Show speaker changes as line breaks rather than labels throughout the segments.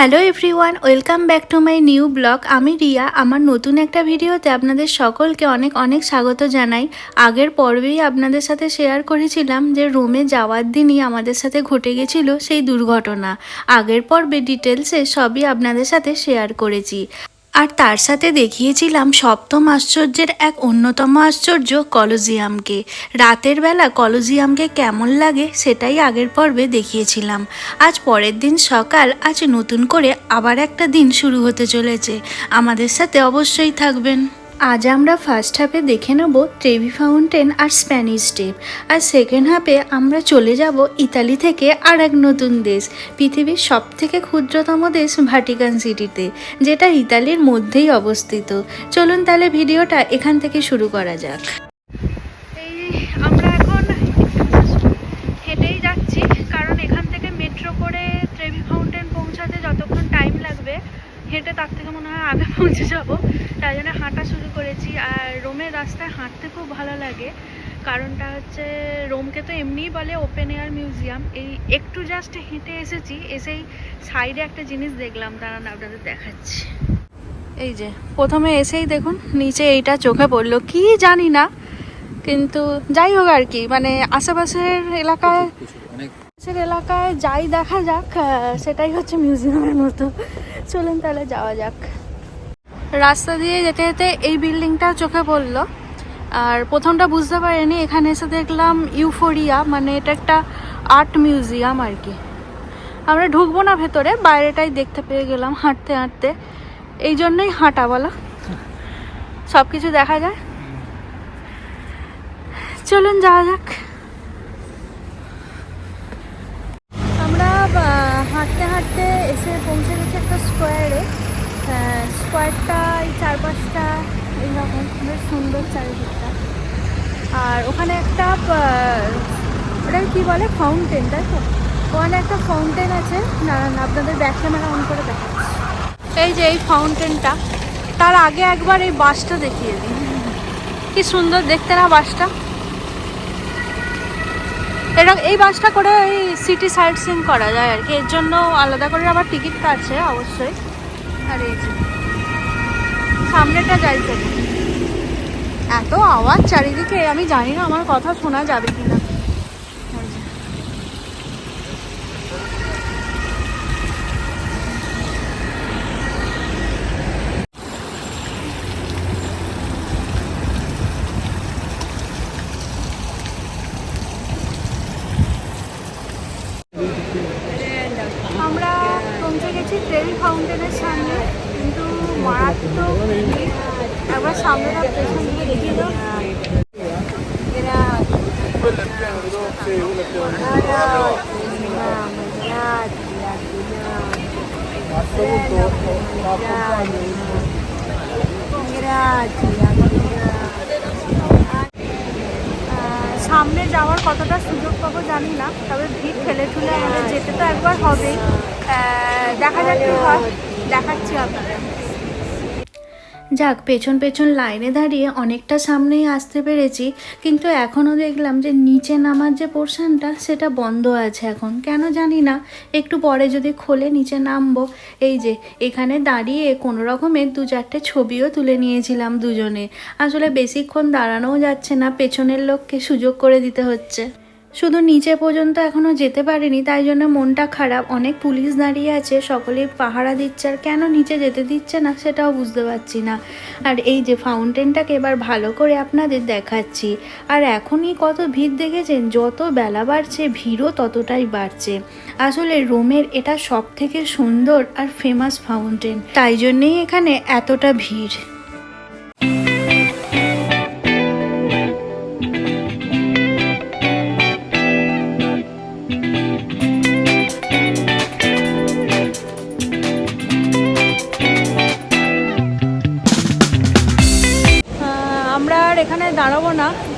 Hello everyone, welcome back to my new blog. আমি রিয়া, আমার নতুন একটা ভিডিওতে আপনাদের সকলকে অনেক অনেক স্বাগত জানাই। আগের পর্বেই আপনাদের সাথে শেয়ার করেছিলাম যে রুমে যাওয়ার দিনই আমাদের সাথে ঘটে গেছিল সেই দুর্ঘটনা। আগের পর্বে ডিটেলসে সবই আপনাদের সাথে শেয়ার করেছি। আর তার সাথে দেখিয়েছিলাম সপ্তম আশ্চর্যের এক অন্যতম আশ্চর্য কলোজিয়ামকে। রাতের বেলা কলোজিয়ামকে কেমন লাগে সেটাই আগের পর্বে দেখিয়েছিলাম। আজ পরের দিন সকাল আজ নতুন করে আবার একটা দিন শুরু হতে চলেছে। আমাদের সাথে অবশ্যই থাকবেন। আজ আমরা ফার্স্ট হাফে দেখে নেব ট্রেভি ফাউন্টেন আর স্প্যানিশ স্টেপ আর সেকেন্ড হাফে আমরা চলে যাব ইতালি থেকে আর এক নতুন দেশ, পৃথিবীর সব থেকে ক্ষুদ্রতম দেশ ভাটিকান সিটিতে যেটা ইতালির মধ্যেই অবস্থিত। চলুন তাহলে ভিডিওটা এখান থেকে শুরু করা যাক এই আমরা এখন হেঁটেই যাচ্ছি কারণ এখান থেকে মেট্রো করে ট্রেভি ফাউন্টেন পৌঁছাতে যতক্ষণ টাইম লাগবে হেঁটে তার থেকে মনে হয় আগে পৌঁছে যাব। তাই জন্য হাঁটা শুরু করেছি। আর রোমের রাস্তায় হাঁটতে খুব ভালো লাগে। কারণটা হচ্ছে রোমকে তো এমনিই বলে ওপেন এয়ার মিউজিয়াম এই একটু জাস্ট হেঁটে এসেছি। এসেই সাইডে একটা জিনিস দেখলাম। দাঁড়ান আপনাদের দেখাচ্ছি। এই যে প্রথমে এসেই দেখুন নিচে এইটা চোখে পড়ল। কি জানি না কিন্তু যাই হোক আর কি মানে আশেপাশের এলাকায় আশেপাশের এলাকায় যাই দেখা যাক সেটাই হচ্ছে মিউজিয়ামের মতো। চলুন তাহলে যাওয়া যাক। রাস্তা দিয়ে যেতে যেতে এই বিল্ডিংটা চোখে পড়ল। আর প্রথমটা বুঝতে পারিনি, এখানে এসে দেখলাম ইউফোরিয়া মানে এটা একটা আর্ট মিউজিয়াম আর কি। আমরা ঢুকবো না ভেতরে, বাইরেটাই দেখতে পেয়ে গেলাম হাঁটতে হাঁটতে। এই জন্যই হাঁটা বলো। সব কিছু দেখা যায়। চলুন যাওয়া যাক আমরা আহ, হাঁটতে হাঁটতে এসে পৌঁছে গেছে একটা স্কোয়ারে স্কোয়ারটা এই চারপাশটা এইরকম, বেশ সুন্দর চারিদিকটা। আর ওখানে একটা ওটা কি বলে? ফাউন্টেন তাই তো? ওখানে একটা ফাউন্টেন আছে। দাঁড়ান আপনাদের ব্যাক ক্যামেরা অন করে দেখাচ্ছি। এই যে এই ফাউন্টেনটা তার আগে একবার এই বাসটা দেখিয়ে দিই। কি সুন্দর, দেখতে না বাসটা? এরকম এই বাসটা করে ওই সিটি সাইট সিন করা যায় আর কি। এর জন্য আলাদা করে আবার টিকিট কাটছে অবশ্যই। আর এই যে, সামনেটা যাই এত আওয়াজ চারিদিকে, আমি জানি না আমার কথা শোনা যাবে কিনা এই যে। আমরা পৌঁছে গেছি ট্রেভি ফাউন্টেনের সামনে কিন্তু মারাত্মক একবার সামনে যাওয়ার কতটা সুযোগ পাবো জানি না, তবে ভিড় ঠেলে ঠুলে আমাদের যেতে তো একবার হবেই। দেখা যাক কি হয়। দেখাচ্ছি আপনাদের। যাক, পেছন পেছন লাইনে দাঁড়িয়ে অনেকটা সামনেই আসতে পেরেছি, কিন্তু এখনও দেখলাম যে নিচে নামার যে পোর্শনটা, সেটা বন্ধ আছে এখন। কেন জানি না, একটু পরে যদি খোলে নিচে নামবো। এই যে, এখানে দাঁড়িয়ে কোনো রকমের দু চারটে ছবিও তুলে নিয়েছিলাম দুজনে। আসলে বেশিক্ষণ দাঁড়ানোও যাচ্ছে না, পেছনের লোককে সুযোগ করে দিতে হচ্ছে। শুধু নিচে পর্যন্ত এখনও যেতে পারিনি, তাই জন্য মনটা খারাপ। অনেক পুলিশ দাঁড়িয়ে আছে, সকলেই পাহারা দিচ্ছে, আর কেন নিচে যেতে দিচ্ছে না সেটাও বুঝতে পারছি না। আর এই যে ফাউন্টেনটাকে এবার ভালো করে আপনাদের দেখাচ্ছি। আর এখনই কত ভিড় দেখেছেন, যত বেলা বাড়ছে, ভিড়ও ততটাই বাড়ছে। আসলে রোমের এটা সব থেকে সুন্দর আর ফেমাস ফাউন্টেন তাই জন্যেই এখানে এতটা ভিড়।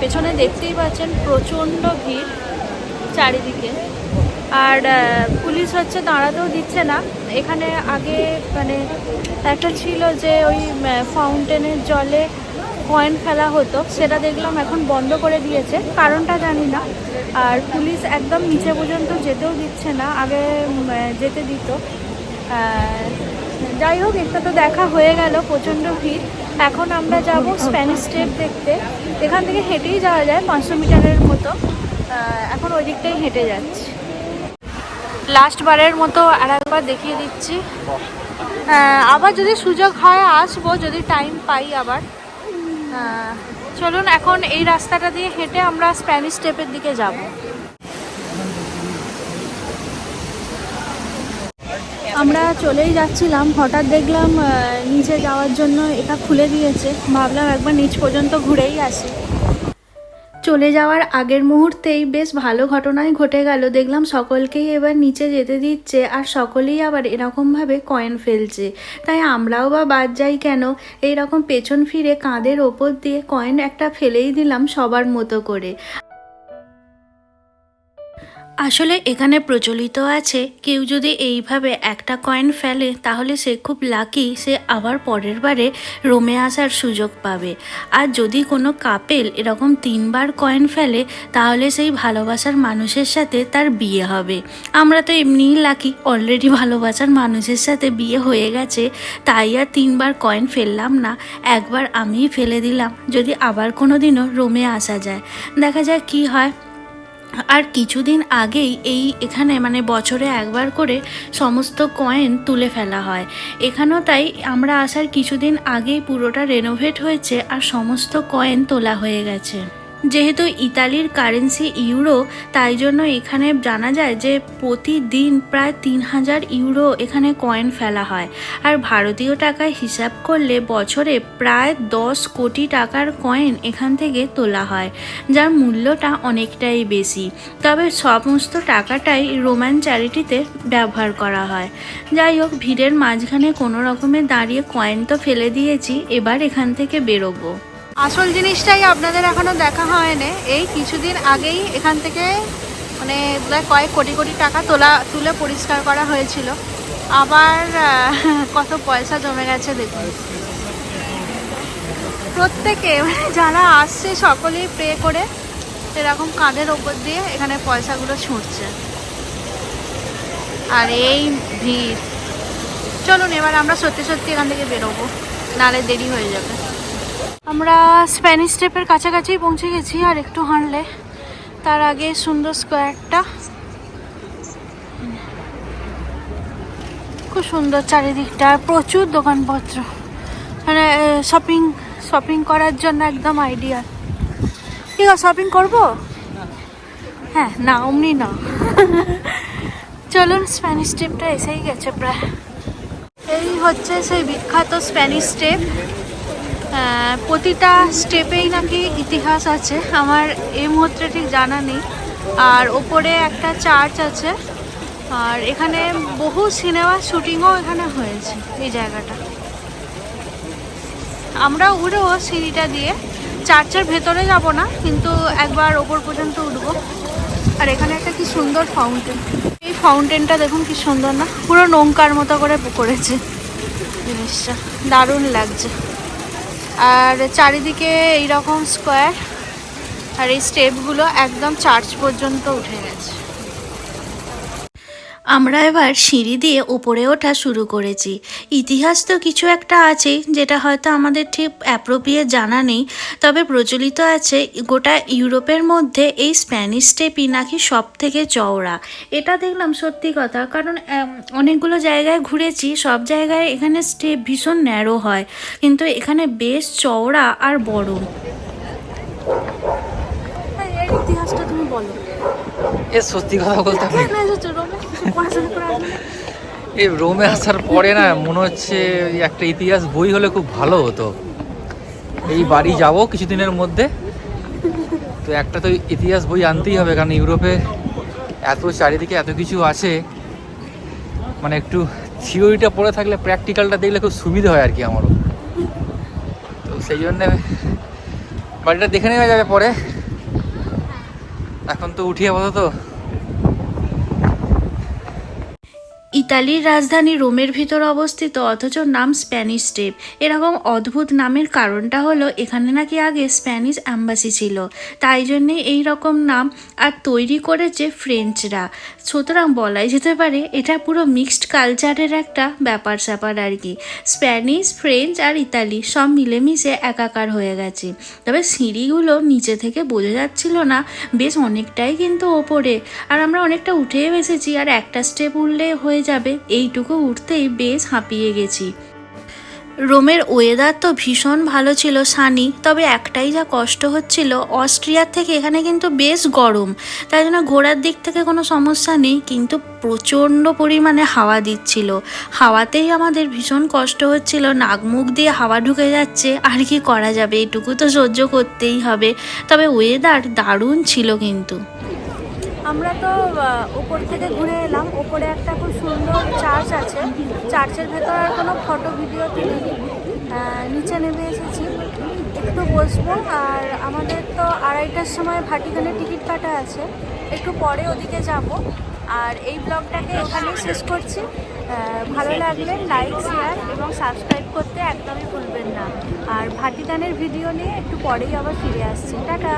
পেছনে দেখতেই পাচ্ছেন প্রচণ্ড ভিড় চারিদিকে। আর পুলিশ হচ্ছে দাঁড়াতেও দিচ্ছে না। এখানে আগে মানে একটা ছিল যে ওই ফাউন্টেনের জলে কয়েন ফেলা হতো। সেটা দেখলাম এখন বন্ধ করে দিয়েছে। কারণটা জানি না। আর পুলিশ একদম নিচে পর্যন্ত যেতেও দিচ্ছে না। আগে যেতে দিত। যাই হোক, একটা তো দেখা হয়ে গেল, প্রচণ্ড ভিড়। এখন আমরা যাব স্প্যানিশ স্টেপ দেখতে। এখান থেকে হেঁটেই যাওয়া যায়, পাঁচশো মিটারের মতো। এখন ওই দিকটাই হেঁটে যাচ্ছি। লাস্ট বারের মতো আর একবার দেখিয়ে দিচ্ছি। আবার যদি সুযোগ হয় আসব, যদি টাইম পাই আবার। চলুন, এখন এই রাস্তাটা দিয়ে হেঁটে আমরা স্প্যানিশ স্টেপের দিকে যাব। আমরা চলেই যাচ্ছিলাম, হঠাৎ দেখলাম নিচে যাওয়ার জন্য এটা খুলে দিয়েছে। ভাবলাম একবার নিচ পর্যন্ত ঘুরেই আসি। চলে যাওয়ার আগের মুহূর্তেই বেশ ভালো ঘটনাই ঘটে গেল। দেখলাম সকলকেই এবার নিচে যেতে দিচ্ছে আর সকলেই আবার এরকমভাবে কয়েন ফেলছে। তাই আমরাও বা বাদ যাই কেন? এই রকম পেছন ফিরে কাঁধের ওপর দিয়ে কয়েন একটা ফেলেই দিলাম সবার মতো করে। আসলে এখানে প্রচলিত আছে, কেউ যদি এইভাবে একটা কয়েন ফেলে, তাহলে সে খুব লাকি সে আবার পরের বারে রোমে আসার সুযোগ পাবে। আর যদি কোনো কাপেল এরকম তিনবার কয়েন ফেলে, তাহলে সেই ভালোবাসার মানুষের সাথে তার বিয়ে হবে। আমরা তো এমনিই লাকি অলরেডি ভালোবাসার মানুষের সাথে বিয়ে হয়ে গেছে, তাই আর তিনবার কয়েন ফেললাম না। একবার আমিই ফেলে দিলাম, যদি আবার কোনো দিনও রোমে আসা যায়। দেখা যাক কি হয়। আর কিছুদিন আগেই এই এখানে মানে বছরে একবার করে সমস্ত কয়েন তুলে ফেলা হয়। এখানেও তাই আমরা আসার কিছুদিন আগেই পুরোটা রেনোভেট হয়েছে আর সমস্ত কয়েন তোলা হয়ে গেছে। যেহেতু ইতালির কারেন্সি ইউরো, তাই জন্য এখানে জানা যায় যে প্রতিদিন প্রায় তিন হাজার ইউরো এখানে কয়েন ফেলা হয়। আর ভারতীয় টাকায় হিসাব করলে বছরে প্রায় দশ কোটি টাকার কয়েন এখান থেকে তোলা হয়, যার মূল্যটা অনেকটাই বেশি। তবে সমস্ত টাকাটাই রোমান চ্যারিটিতে ব্যবহার করা হয়। যাই হোক, ভিড়ের মাঝখানে কোনো রকমে দাঁড়িয়ে কয়েন তো ফেলে দিয়েছি, এবার এখান থেকে বেরোবো। আসল জিনিসটাই আপনাদের এখনও দেখা হয়নি। এই কিছুদিন আগেই এখান থেকে মানে কয়েক কোটি কোটি টাকা তোলা, তুলে পরিষ্কার করা হয়েছিল। আবার কত পয়সা জমে গেছে দেখুন। প্রত্যেকে মানে যারা আসছে সকলেই প্রে করে, এরকম কাঁধের ওপর দিয়ে এখানে পয়সাগুলো ছুঁড়ছে আর এই ভিড়। চলুন, এবার আমরা সত্যি সত্যি এখান থেকে বেরোবো। নালে দেরি হয়ে যাবে। আমরা স্প্যানিশ স্টেপের কাছাকাছি পৌঁছে গেছি আর একটু হাঁটলে। তার আগে সুন্দর স্কোয়ারটা। খুব সুন্দর চারিদিকটা, প্রচুর দোকানপত্র। মানে শপিং শপিং করার জন্য একদম আইডিয়া ঠিক আছে শপিং করব? হ্যাঁ না, অমনি না। চলুন, স্প্যানিশ স্টেপটা এসেই গেছে প্রায়। এই হচ্ছে সেই বিখ্যাত স্প্যানিশ স্টেপ। প্রতিটা স্টেপেই নাকি ইতিহাস আছে। আমার এই মুহূর্তে ঠিক জানা নেই। আর ওপরে একটা চার্চ আছে। আর এখানে বহু সিনেমা শুটিংও এখানে হয়েছে এই জায়গাটা। আমরা উঠবো সিঁড়িটা দিয়ে। চার্চের ভেতরে যাব না, কিন্তু একবার ওপর পর্যন্ত উঠবো। আর এখানে একটা কি সুন্দর ফাউন্টেন এই ফাউন্টেনটা দেখুন কি সুন্দর না, পুরো নৌকার মতো করে করেছে জিনিসটা দারুণ লাগছে। আর চারিদিকে এইরকম স্কোয়ার আর এই স্টেপগুলো একদম চার্চ পর্যন্ত উঠে গেছে। আমরা এবার সিঁড়ি দিয়ে উপরে ওঠা শুরু করেছি ইতিহাস তো কিছু একটা আছে যেটা হয়তো আমাদের ঠিক অ্যাপ্রোপ্রিয়েট জানা নেই তবে প্রচলিত আছে গোটা ইউরোপের মধ্যে এই স্প্যানিশ স্টেপই নাকি সব থেকে চওড়া এটা দেখলাম সত্যি কথা কারণ অনেকগুলো জায়গায় ঘুরেছি সব জায়গায় এখানে স্টেপ ভীষণ ন্যারো হয় কিন্তু এখানে বেশ চওড়া আর বড় এর ইতিহাসটা তুমি বলো
এ সত্যি কথা বলতে এই রোমে আসার পরে না, মনে হচ্ছে একটা ইতিহাস বই হলে খুব ভালো হতো। এই বাড়ি যাব কিছুদিনের মধ্যে। তো একটা তো ইতিহাস বই আনতেই হবে, কারণ ইউরোপে এত চারিদিকে এত কিছু আছে। মানে একটু থিওরিটা পড়ে থাকলে, প্র্যাকটিক্যালটা দেখলে খুব সুবিধা হয় আর কি আমারও। তো সেই জন্যে বাড়িটা দেখে নেওয়া যাবে পরে। এখন তো উঠিয়ে আপাতত।
ইতালির রাজধানী রোমের ভিতর অবস্থিত, অথচ নাম স্প্যানিশ স্টেপ। এরকম অদ্ভুত নামের কারণটা হলো, এখানে নাকি আগে স্প্যানিশ অ্যাম্বাসি ছিল। তাই জন্যে এই রকম নাম আর তৈরি করেছে ফ্রেঞ্চরা। সুতরাং বলাই যেতে পারে, এটা পুরো মিক্সড কালচারের একটা ব্যাপার স্যাপার আর কি। স্প্যানিশ, ফ্রেঞ্চ আর ইতালি সব মিলেমিশে একাকার হয়ে গেছে। তবে সিঁড়িগুলো নিচে থেকে বোঝা যাচ্ছিল না, বেশ অনেকটাই কিন্তু ওপরে। আর আমরা অনেকটা উঠেও এসেছি, আর একটা স্টেপ উঠলে হয়ে যাবে, এইটুকু উঠতেই বেশ হাঁপিয়ে গেছি। রোমের ওয়েদার তো ভীষণ ভালো ছিল সানি, তবে একটাই যা কষ্ট হচ্ছিল, অস্ট্রিয়ার থেকে এখানে কিন্তু বেশ গরম। তাই জন্য ঘোরার দিক থেকে কোনো সমস্যা নেই, কিন্তু প্রচণ্ড পরিমাণে হাওয়া দিচ্ছিল। হাওয়াতেই আমাদের ভীষণ কষ্ট হচ্ছিল নাক মুখ দিয়ে হাওয়া ঢুকে যাচ্ছে, আর কি করা যাবে এটুকু তো সহ্য করতেই হবে। তবে ওয়েদার দারুণ ছিল কিন্তু।
আমরা তো ওপর থেকে ঘুরে এলাম। ওপরে একটা খুব সুন্দর চার্চ আছে। চার্চের ভেতর আর কোনো ফটো ভিডিও তুলিনি নিচে নেমে এসেছি। একটু বসবো। আর আমাদের তো আড়াইটার সময় ভাটিকানের টিকিট কাটা আছে। একটু পরে ওদিকে যাব। আর এই ব্লগটাকে এখানেই শেষ করছি। ভালো লাগলে লাইক শেয়ার এবং সাবস্ক্রাইব করতে একদমই ভুলবেন না। আর ভাটিকানের ভিডিও নিয়ে একটু পরেই আবার ফিরে আসছি। টাটা!